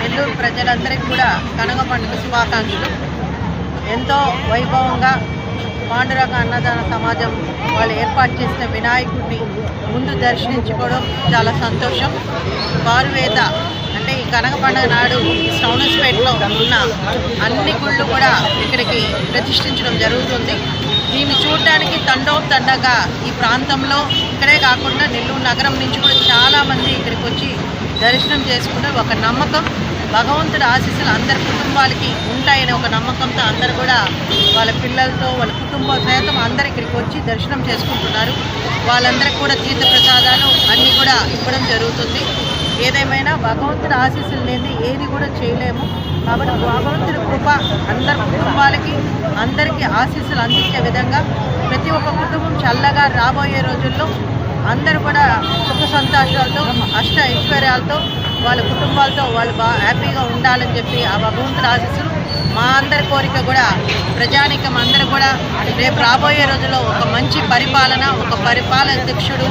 నెల్లూరు ప్రజలందరికీ కూడా కనగ పండుగ శుభాకాంక్షలు. ఎంతో వైభవంగా పాండురంగ అన్నదాన సమాజం వాళ్ళు ఏర్పాటు చేసిన వినాయకుడిని ముందు దర్శించుకోవడం చాలా సంతోషం. పారువేద అంటే ఈ కనక పండుగ నాడు సౌనస్పేటలో ఉన్న అన్ని గుళ్ళు కూడా ఇక్కడికి ప్రతిష్ఠించడం జరుగుతుంది. దీన్ని చూడటానికి తండోపతండగా ఈ ప్రాంతంలో ఇక్కడే కాకుండా నెల్లూరు నగరం నుంచి కూడా చాలామంది ఇక్కడికి వచ్చి దర్శనం చేసుకుంటే ఒక నమ్మకం భగవంతుడి ఆశీస్సులు అందరి కుటుంబాలకి ఉంటాయనే ఒక నమ్మకంతో అందరు కూడా వాళ్ళ పిల్లలతో వాళ్ళ కుటుంబ సైతం అందరు ఇక్కడికి వచ్చి దర్శనం చేసుకుంటున్నారు. వాళ్ళందరికీ కూడా తీర్థ ప్రసాదాలు అన్నీ కూడా ఇవ్వడం జరుగుతుంది. ఏదేమైనా భగవంతుడి ఆశీస్సులు లేని ఏది కూడా చేయలేము. కాబట్టి భగవంతుడి కృప అందరి కుటుంబాలకి అందరికీ ఆశీస్సులు అందించే విధంగా ప్రతి ఒక్క కుటుంబం చల్లగా రాబోయే రోజుల్లో అందరూ కూడా సుఖ సంతోషాలతో అష్ట ఐశ్వర్యాలతో వాళ్ళ కుటుంబాలతో వాళ్ళు బాగా హ్యాపీగా ఉండాలని చెప్పి ఆ భగవంతుడు ఆశీస్సులు మా అందరి కోరిక కూడా ప్రజానికం అందరూ కూడా రేపు రాబోయే రోజుల్లో ఒక మంచి పరిపాలన ఒక పరిపాలన అధ్యక్షుడు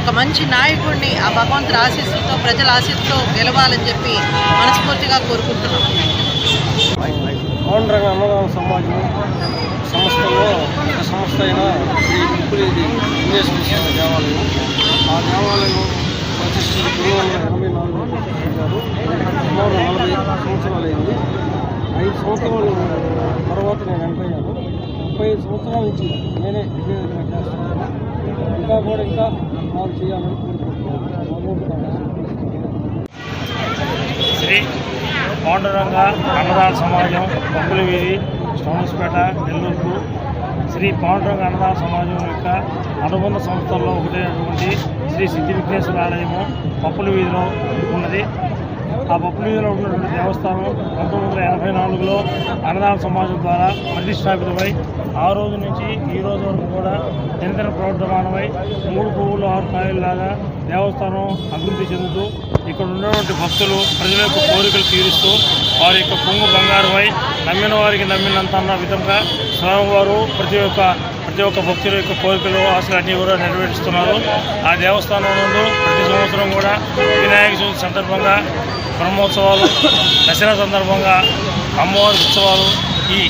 ఒక మంచి నాయకుడిని ఆ భగవంతుడి ఆశీస్సులతో ప్రజల ఆశీస్సుతో గెలవాలని చెప్పి మనస్ఫూర్తిగా కోరుకుంటున్నాం. పౌండ్రంగ అన్నదాన సమాజం సంస్థలో ఒక సంస్థ అయిన శ్రీ ముక్కులేది వెంకటేశ్వర దేవాలయం. ఆ దేవాలయం ప్రతిష్ఠించి పంతొమ్మిది వందల ఎనభై నాలుగు ప్రతిష్ఠించారు. సుమారు నలభై సంవత్సరాలు అయింది. ఐదు సంవత్సరాలు తర్వాత నేను ఎంటర్ అయ్యాను. ముప్పై ఐదు సంవత్సరాల నుంచి నేనే ఇదే చేస్తున్నాను. ఇంకా కూడా ఇంకా మాకు చేయాలని శ్రీ పాండురంగ అన్నదాన సమాజం బొబ్బులవీధి స్టోన్స్పేట నెల్లూరు శ్రీ పాండురంగ అన్నదాన సమాజం యొక్క అనుబంధ సంస్థల్లో ఒకటైనటువంటి శ్రీ సిద్ధి విఘ్నేశ్వర ఆలయము పప్పుల వీధిలో ఉన్నది. ఆ పప్పుల ఉన్నటువంటి దేవస్థానం పంతొమ్మిది వందల ఎనభై నాలుగులో అన్నదాన సమాజం ద్వారా ప్రతిష్టాపితమై ఆ రోజు నుంచి ఈ రోజు వరకు కూడా నిరంతర ప్రవర్తమానమై మూడు పువ్వులు ఆరు కాయల్లాగా దేవస్థానం అభివృద్ధి చెందుతూ ఇక్కడ ఉన్నటువంటి భక్తులు ప్రజల యొక్క కోరికలు తీరుస్తూ వారి యొక్క పొంగు బంగారమై నమ్మిన వారికి నమ్మినంత అన్న విధంగా స్వామివారు ప్రతి ఒక్క ప్రతి ఒక్క భక్తుల యొక్క కోరికలు ఆశలు అన్నీ కూడా నెరవేరుస్తున్నారు. ఆ దేవస్థానం నందు ప్రతి సంవత్సరం కూడా వినాయక చవితి సందర్భంగా బ్రహ్మోత్సవాలు దసరా సందర్భంగా అమ్మవారి ఉత్సవాలు ఈ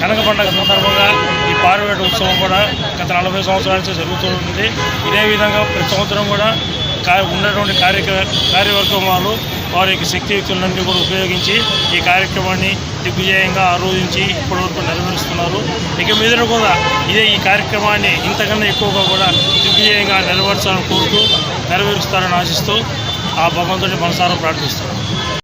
కనక పండుగ సందర్భంగా ఈ పార్వేట ఉత్సవం కూడా గత నలభై సంవత్సరాల నుంచి జరుగుతూ ఉంటుంది ఇదే విధంగా ప్రతి సంవత్సరం కూడా ఉన్నటువంటి కార్యక్ర కార్యవర్గం వారి యొక్క శక్తియుక్తులన్నీ కూడా ఉపయోగించి ఈ కార్యక్రమాన్ని దిగ్విజయంగా ఆరోధించి ఇప్పటివరకు నెరవేరుస్తున్నారు. ఇక మీద కూడా ఇదే ఈ కార్యక్రమాన్ని ఇంతకన్నా ఎక్కువగా కూడా దిగ్విజయంగా నెరవేర్చాలని కోరుతూ నెరవేరుస్తారని ఆశిస్తూ ఆ భగవంతుని మనసారా ప్రార్థిస్తున్నాను